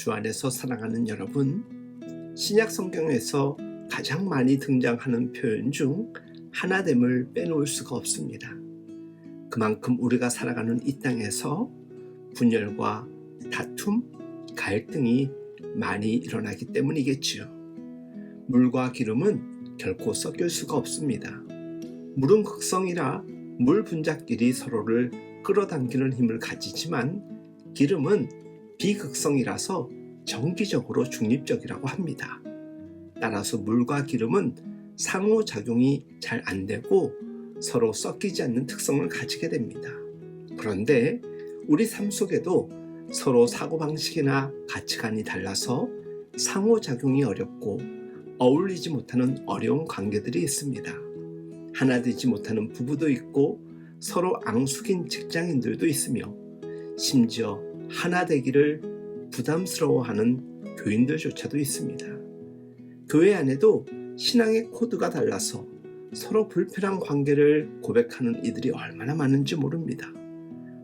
주 안에서 사랑하는 여러분, 신약 성경에서 가장 많이 등장하는 표현 중 하나됨을 빼놓을 수가 없습니다. 그만큼 우리가 살아가는 이 땅에서 분열과 다툼, 갈등이 많이 일어나기 때문이겠지요. 물과 기름은 결코 섞일 수가 없습니다. 물은 극성이라 물 분자끼리 서로를 끌어당기는 힘을 가지지만 기름은 비극성이라서 정기적으로 중립적이라고 합니다. 따라서 물과 기름은 상호작용이 잘 안 되고 서로 섞이지 않는 특성을 가지게 됩니다. 그런데 우리 삶 속에도 서로 사고방식이나 가치관이 달라서 상호작용이 어렵고 어울리지 못하는 어려운 관계들이 있습니다. 하나 되지 못하는 부부도 있고 서로 앙숙인 직장인들도 있으며 심지어 하나 되기를 부담스러워하는 교인들조차도 있습니다. 교회 안에도 신앙의 코드가 달라서 서로 불편한 관계를 고백하는 이들이 얼마나 많은지 모릅니다.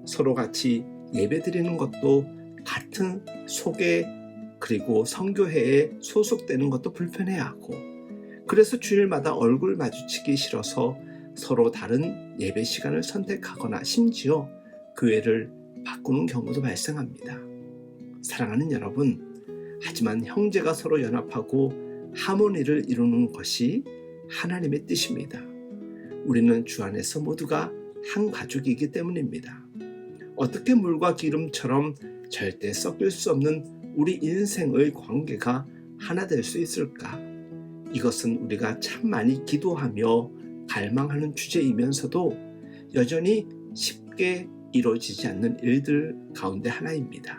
서로 같이 예배 드리는 것도 같은 속에 그리고 성교회에 소속되는 것도 불편해하고 그래서 주일마다 얼굴 마주치기 싫어서 서로 다른 예배 시간을 선택하거나 심지어 교회를 바꾸는 경우도 발생합니다. 사랑하는 여러분, 하지만 형제가 서로 연합하고 하모니를 이루는 것이 하나님의 뜻입니다. 우리는 주 안에서 모두가 한 가족이기 때문입니다. 어떻게 물과 기름처럼 절대 섞일 수 없는 우리 인생의 관계가 하나 될 수 있을까? 이것은 우리가 참 많이 기도하며 갈망하는 주제이면서도 여전히 쉽게 이루어지지 않는 일들 가운데 하나입니다.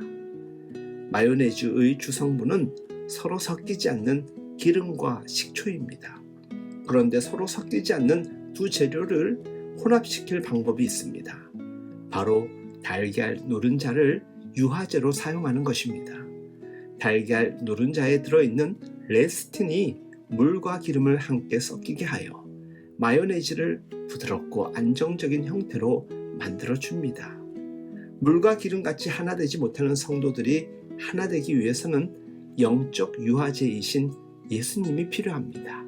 마요네즈의 주성분은 서로 섞이지 않는 기름과 식초입니다. 그런데 서로 섞이지 않는 두 재료를 혼합시킬 방법이 있습니다. 바로 달걀 노른자를 유화제로 사용하는 것입니다. 달걀 노른자에 들어있는 레스틴이 물과 기름을 함께 섞이게 하여 마요네즈를 부드럽고 안정적인 형태로 만들어 줍니다. 물과 기름같이 하나 되지 못하는 성도들이 하나 되기 위해서는 영적 유화제이신 예수님이 필요합니다.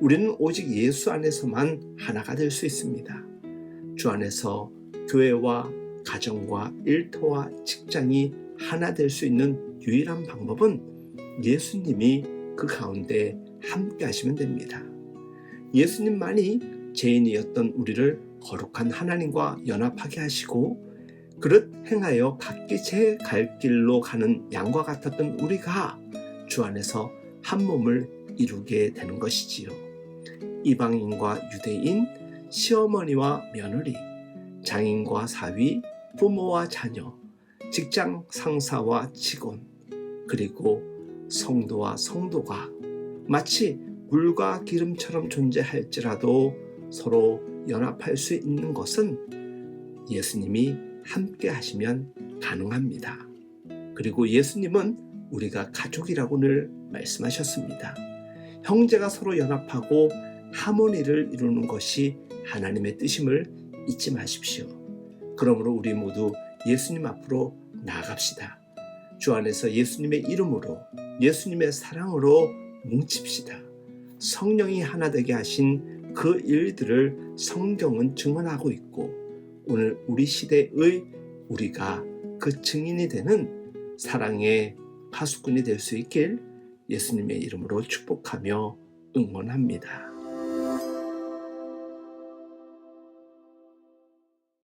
우리는 오직 예수 안에서만 하나가 될 수 있습니다. 주 안에서 교회와 가정과 일터와 직장이 하나 될 수 있는 유일한 방법은 예수님이 그 가운데 함께 하시면 됩니다. 예수님만이 죄인이었던 우리를 거룩한 하나님과 연합하게 하시고 그릇 행하여 각기 제 갈 길로 가는 양과 같았던 우리가 주 안에서 한 몸을 이루게 되는 것이지요. 이방인과 유대인, 시어머니와 며느리, 장인과 사위, 부모와 자녀, 직장 상사와 직원, 그리고 성도와 성도가 마치 물과 기름처럼 존재할지라도 서로 연합할 수 있는 것은 예수님이 함께 하시면 가능합니다. 그리고 예수님은 우리가 가족이라고 늘 말씀하셨습니다. 형제가 서로 연합하고 하모니를 이루는 것이 하나님의 뜻임을 잊지 마십시오. 그러므로 우리 모두 예수님 앞으로 나아갑시다. 주 안에서 예수님의 이름으로 예수님의 사랑으로 뭉칩시다. 성령이 하나 되게 하신 그 일들을 성경은 증언하고 있고 오늘 우리 시대의 우리가 그 증인이 되는 사랑의 파수꾼이 될 수 있길 예수님의 이름으로 축복하며 응원합니다.